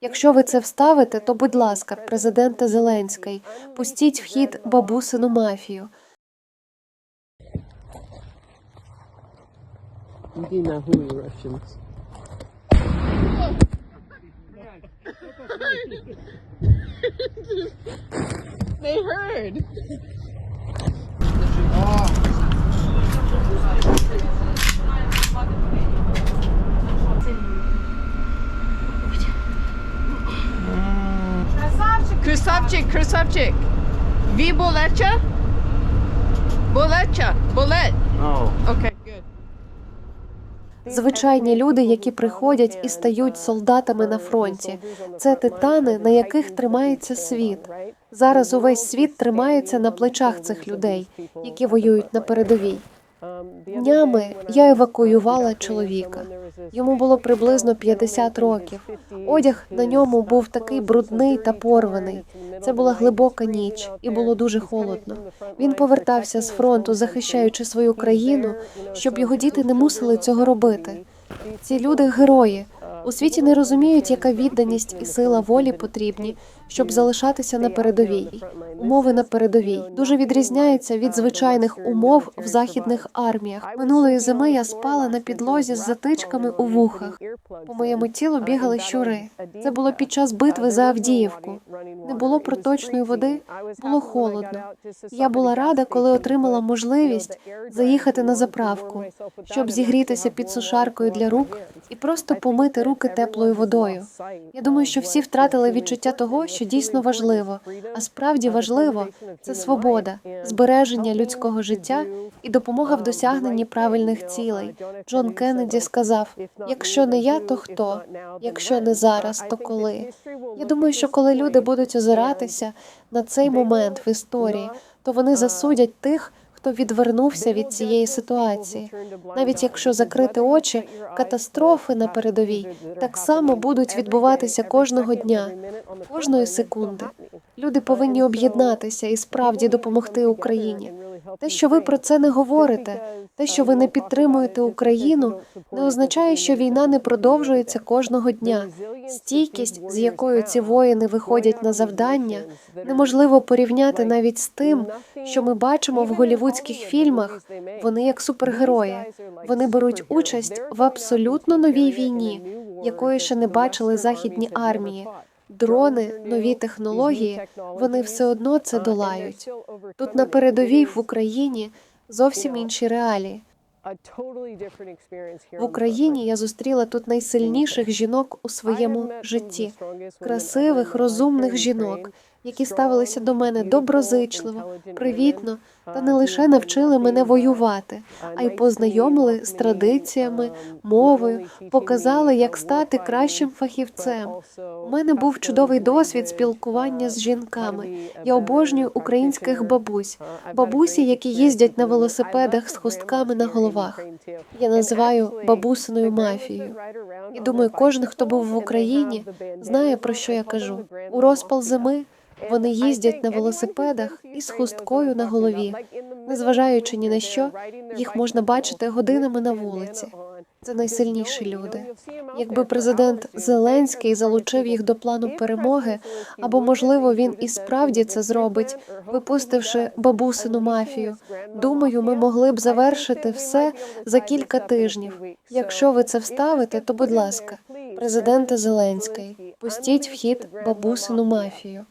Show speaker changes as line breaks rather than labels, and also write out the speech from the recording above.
Якщо ви це вставите, то будь ласка, президенте Зеленський, пустіть в хід бабусину мафію.
Russians. they heard. Красавчик, красавчик. Ви болеча? Болеча, болет.
Oh.
Okay, good.
Звичайні люди, які приходять і стають солдатами на фронті. Це титани, на яких тримається світ. Зараз увесь світ тримається на плечах цих людей, які воюють на передовій. Днями я евакуювала чоловіка. Йому було приблизно 50 років. Одяг на ньому був такий брудний та порваний. Це була глибока ніч, і було дуже холодно. Він повертався з фронту, захищаючи свою країну, щоб його діти не мусили цього робити. Ці люди герої. У світі не розуміють, яка відданість і сила волі потрібні, щоб залишатися на передовій. Умови на передовій дуже відрізняються від звичайних умов в західних арміях. Минулої зими я спала на підлозі з затичками у вухах. По моєму тілу бігали щури. Це було під час битви за Авдіївку. Не було проточної води, було холодно. Я була рада, коли отримала можливість заїхати на заправку, щоб зігрітися під сушаркою для рук і просто помити руки теплою водою. Я думаю, що всі втратили відчуття того, що дійсно важливо. А справді важливо це свобода, збереження людського життя і допомога в досягненні правильних цілей. Джон Кеннеді сказав: якщо не я, то хто? Якщо не зараз, то коли? Я думаю, що коли люди будуть озиратися на цей момент в історії, то вони засудять тих, хто відвернувся від цієї ситуації. Навіть якщо закрити очі, катастрофи на передовій так само будуть відбуватися кожного дня, кожної секунди. Люди повинні об'єднатися і справді допомогти Україні. Те, що ви про це не говорите, те, що ви не підтримуєте Україну, не означає, що війна не продовжується кожного дня. Стійкість, з якою ці воїни виходять на завдання, неможливо порівняти навіть з тим, що ми бачимо в голівудських фільмах. Вони як супергерої. Вони беруть участь в абсолютно новій війні, якої ще не бачили західні армії. Дрони, нові технології, вони все одно це долають. Тут на передовій в Україні зовсім інші реалії. В Україні я зустріла тут найсильніших жінок у своєму житті, красивих, розумних жінок, які ставилися до мене доброзичливо, привітно та не лише навчили мене воювати, а й познайомили з традиціями, мовою, показали, як стати кращим фахівцем. У мене був чудовий досвід спілкування з жінками. Я обожнюю українських бабусь, бабусі, які їздять на велосипедах з хустками на головах. Я називаю бабусиною мафією. І думаю, кожен, хто був в Україні, знає про що я кажу. У розпал зими вони їздять на велосипедах із хусткою на голові. Незважаючи ні на що, їх можна бачити годинами на вулиці. Це найсильніші люди. Якби президент Зеленський залучив їх до плану перемоги, або можливо він і справді це зробить, випустивши бабусину мафію. Думаю, ми могли б завершити все за кілька тижнів. Якщо ви це вставите, то будь ласка, президенте Зеленський, пустіть в хід бабусину мафію.